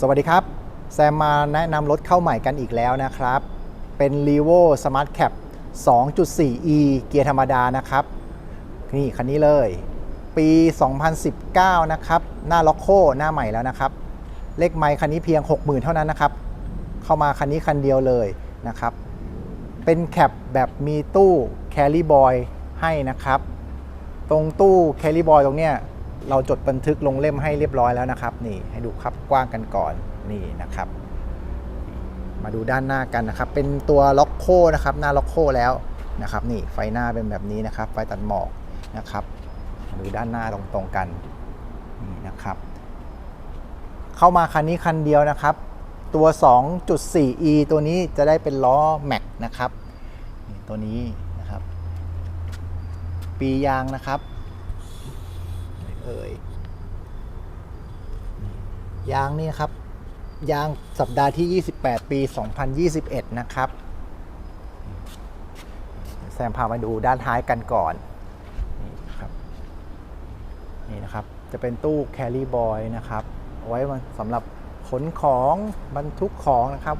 สวัสดีครับ แซมมาแนะนำรถเข้าใหม่กันอีกแล้วนะครับ เป็น r e v o Smart Cap 2.4e เกียร์ธรรมดานะครับ นี่คันนี้เลย ปี 2019 นะครับ หน้าล็อกโคหน้าใหม่แล้วนะครับ เลขไมค์คันนี้เพียง 60,000 เท่านั้นนะครับ เข้ามาคันนี้คันเดียวเลยนะครับ เป็นแคปแบบมีตู้ Carry Boy ให้นะครับ ตรงตู้ Carry Boy ตรงเนี้ย เราจดบันทึกลงเล่มให้เรียบร้อยแล้วนะครับ นี่ให้ดูครับกว้างกันก่อนนี่นะครับ มาดูด้านหน้ากันนะครับ เป็นตัวล็อกโคนะครับหน้าล็อกโคแล้วนะครับ นี่ไฟหน้าเป็นแบบนี้นะครับ ไฟตัดหมอกนะครับมาดูด้านหน้าตรงๆกันนี่นะครับ เข้ามาคันนี้คันเดียวนะครับ ตัว 2.4e ตัวนี้จะได้เป็นล้อแม็กนะครับนี่ตัวนี้นะครับ ปียางนะครับ เอ่ยยางนี่นะครับ ยางสัปดาห์ที่ 28 ปี 2021 นะครับ แซมพามาดูด้านท้ายกันก่อน นี่นะครับ นี่นะครับ จะเป็นตู้ Carry Boy นะครับเอาไว้สำหรับขนของบรรทุกของนะครับ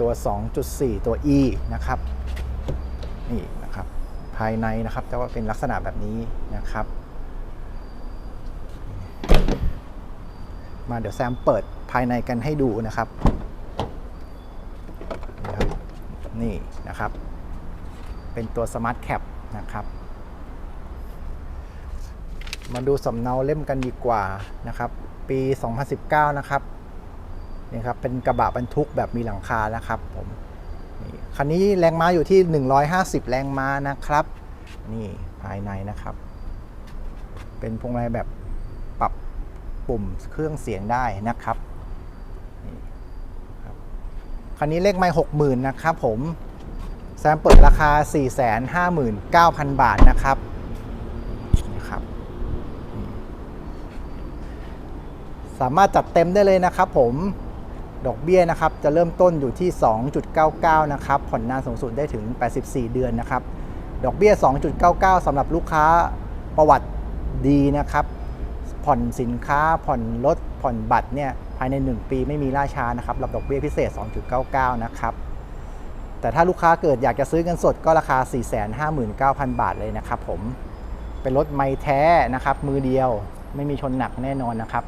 ตัว 2.4 ตัว E นะครับ นี่นะครับ ภายในนะครับจะว่าเป็นลักษณะแบบนี้นะครับ มาเดี๋ยวแซมเปิดภายในกันให้ดูนะครับ นี่นะครับ เป็นตัว Smart Cap นะครับ มาดูสำเนาเล่มกันดีกว่านะครับ ปี 2019 นะครับนี่ครับเป็นกระบะบรรทุกแบบมีหลังคานะครับผม คันนี้แรงม้าอยู่ที่ 150 แรงม้านะครับ นี่ภายในนะครับ เป็นพวงมาลัยแบบปรับปุ่มเครื่องเสียงได้นะครับคันนี้เลขไม่60,000นะครับผม แซมเปิดราคา 459,000 บาทนะครับนะครับสามารถจัดเต็มได้เลยนะครับผม ดอกเบี้ยนะครับจะเริ่มต้นอยู่ที่ 2.99 นะครับผ่อนนานสูงสุดได้ถึง 84 เดือนนะครับ ดอกเบี้ย 2.99สำหรับลูกค้าประวัติดีนะครับ ผ่อนสินค้าผ่อนรถผ่อนบัตรเนี่ยภายใน 1 ปีไม่มีล่าช้านะครับรับดอกเบี้ยพิเศษ 2.99 นะครับแต่ถ้าลูกค้าเกิดอยากจะซื้อเงินสดก็ราคา 459,000 บาทเลยนะครับผมเป็นรถไม่แท้นะครับมือเดียวไม่มีชนหนักแน่นอนนะครับ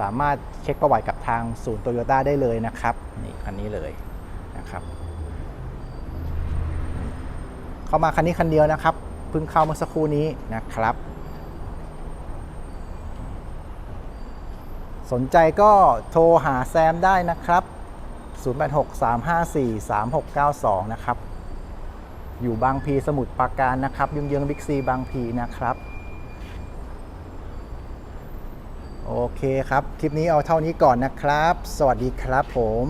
สามารถเช็คประวัติกับทางศูนย์โตโยต้าได้เลยนะครับนี่คันนี้เลยนะครับเข้ามาคันนี้คันเดียวนะครับเพิ่งเข้าเมื่อสักครู่นี้นะครับ สนใจก็โทรหาแซมได้นะครับ 0863543692 นะครับ อยู่บางพีสมุทรปราการนะครับเยื้องบิ๊กซีบางพีนะครับ โอเคครับ คลิปนี้เอาเท่านี้ก่อนนะครับ สวัสดีครับผม